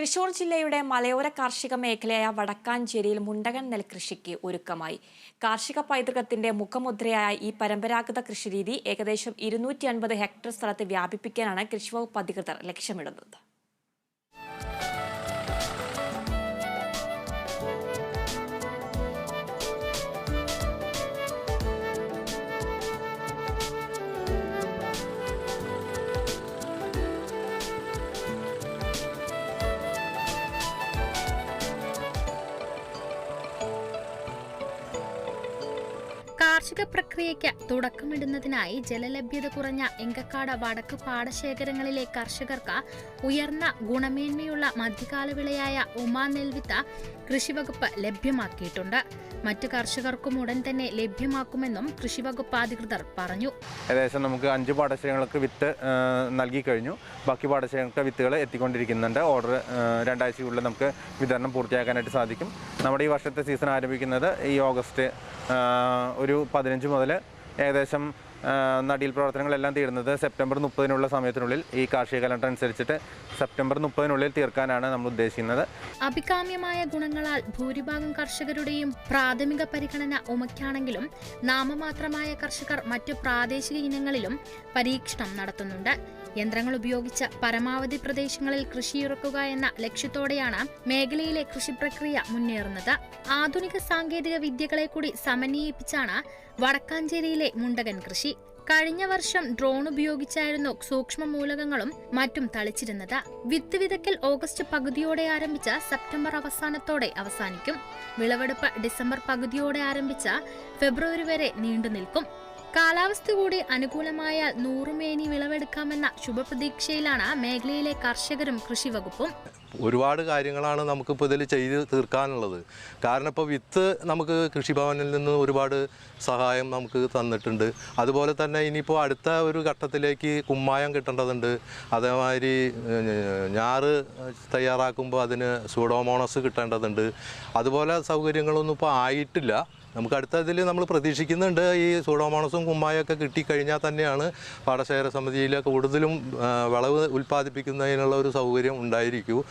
തൃശൂർ ജില്ലയുടെ മലയോര കാർഷിക മേഖലയായ വടക്കാഞ്ചേരിയിൽ മുണ്ടകൻ നെൽകൃഷിക്ക് ഒരുക്കമായി. കാർഷിക പൈതൃകത്തിന്റെ മുഖമുദ്രയായ ഈ പരമ്പരാഗത കൃഷിരീതി ഏകദേശം ഇരുന്നൂറ്റി ഹെക്ടർ സ്ഥലത്ത് വ്യാപിപ്പിക്കാനാണ് കൃഷിവകുപ്പ് അധികൃതർ ലക്ഷ്യമിടുന്നത്. കാർഷിക പ്രക്രിയയ്ക്ക് തുടക്കമിടുന്നതിനായി ജലലഭ്യത കുറഞ്ഞ എങ്കക്കാട് വടക്ക് പാടശേഖരങ്ങളിലെ കർഷകർക്ക് ഉയർന്ന ഗുണമേന്മയുള്ള മധ്യകാല വിളയായ ഉമാ നെൽവിത്ത കൃഷിവകുപ്പ് ലഭ്യമാക്കിയിട്ടുണ്ട്. മറ്റ് കർഷകർക്കും ഉടൻ തന്നെ ലഭ്യമാക്കുമെന്നും കൃഷിവകുപ്പ് അധികൃതർ പറഞ്ഞു. ഏകദേശം നമുക്ക് അഞ്ച് പാടശേഖരങ്ങൾക്ക് വിത്ത് നൽകി കഴിഞ്ഞു. ബാക്കി പാടശേഖരങ്ങൾക്ക് വിത്തുകൾ എത്തിക്കൊണ്ടിരിക്കുന്നുണ്ട്. ഓർഡർ രണ്ടാഴ്ചയ്ക്കുള്ളിൽ നമുക്ക് വിതരണം പൂർത്തിയാക്കാനായിട്ട് സാധിക്കും. നമ്മുടെ ഈ വർഷത്തെ സീസൺ ആരംഭിക്കുന്നത് ഈ ഓഗസ്റ്റ് ഒരു പതിനഞ്ച് മുതൽ ഏകദേശം നടീൽ പ്രവർത്തനങ്ങളെല്ലാം തീരുന്നത് സെപ്റ്റംബർ മുപ്പതിനുള്ള സമയത്തിനുള്ളിൽ. ഈ കാർഷിക കലണ്ടർ അനുസരിച്ചിട്ട് സെപ്റ്റംബർ മുപ്പതിനുള്ളിൽ തീർക്കാനാണ് നമ്മൾ ഉദ്ദേശിക്കുന്നത്. അഭികാമ്യമായ ഗുണങ്ങളാൽ ഭൂരിഭാഗം കർഷകരുടെയും പ്രാഥമിക പരിഗണന ഉമയ്ക്കാണെങ്കിലും നാമമാത്രമായ കർഷകർ മറ്റു പ്രാദേശിക ഇനങ്ങളിലും പരീക്ഷണം നടത്തുന്നുണ്ട്. യന്ത്രങ്ങൾ ഉപയോഗിച്ച് പരമാവധി പ്രദേശങ്ങളിൽ കൃഷിയിറക്കുക എന്ന ലക്ഷ്യത്തോടെയാണ് മേഖലയിലെ കൃഷി പ്രക്രിയ മുന്നേറുന്നത്. ആധുനിക സാങ്കേതിക വിദ്യകളെ കൂടി സമന്വയിപ്പിച്ചാണ് വടക്കാഞ്ചേരിയിലെ മുണ്ടകൻ കൃഷി. കഴിഞ്ഞ വർഷം ഡ്രോൺ ഉപയോഗിച്ചായിരുന്നു സൂക്ഷ്മ മൂലകങ്ങളും മറ്റും തളിച്ചിരുന്നത്. വിത്ത് വിതയ്ക്കൽ ഓഗസ്റ്റ് പകുതിയോടെ ആരംഭിച്ച സെപ്റ്റംബർ അവസാനത്തോടെ അവസാനിക്കും. വിളവെടുപ്പ് ഡിസംബർ പകുതിയോടെ ആരംഭിച്ച ഫെബ്രുവരി വരെ നീണ്ടു നിൽക്കും. കാലാവസ്ഥ കൂടി അനുകൂലമായ നൂറുമേനി വിളവെടുക്കാമെന്ന ശുഭപ്രതീക്ഷയിലാണ് മേഖലയിലെ കർഷകരും കൃഷിവകുപ്പും. ഒരുപാട് കാര്യങ്ങളാണ് നമുക്കിപ്പോൾ ഇതിൽ ചെയ്ത് തീർക്കാനുള്ളത്. കാരണം ഇപ്പോൾ വിത്ത് നമുക്ക് കൃഷിഭവനിൽ നിന്ന് ഒരുപാട് സഹായം നമുക്ക് തന്നിട്ടുണ്ട്. അതുപോലെ തന്നെ ഇനിയിപ്പോൾ അടുത്ത ഒരു ഘട്ടത്തിലേക്ക് കുമ്മായം കിട്ടേണ്ടതുണ്ട്. അതേമാതിരി ഞാറ് തയ്യാറാക്കുമ്പോൾ അതിന് സൂഡോമോണസ് കിട്ടേണ്ടതുണ്ട്. അതുപോലെ സൗകര്യങ്ങളൊന്നും ഇപ്പോൾ ആയിട്ടില്ല. നമുക്ക് അടുത്ത ഇതിൽ നമ്മൾ പ്രതീക്ഷിക്കുന്നുണ്ട് ഈ സൂഡോമോണസും കുമ്മായൊക്കെ കിട്ടിക്കഴിഞ്ഞാൽ തന്നെയാണ് പാടശേഖര സമിതിയിൽ കൂടുതലും വിളവ് ഉൽപ്പാദിപ്പിക്കുന്നതിനുള്ള ഒരു സൗകര്യം ഉണ്ടായിരിക്കൂ.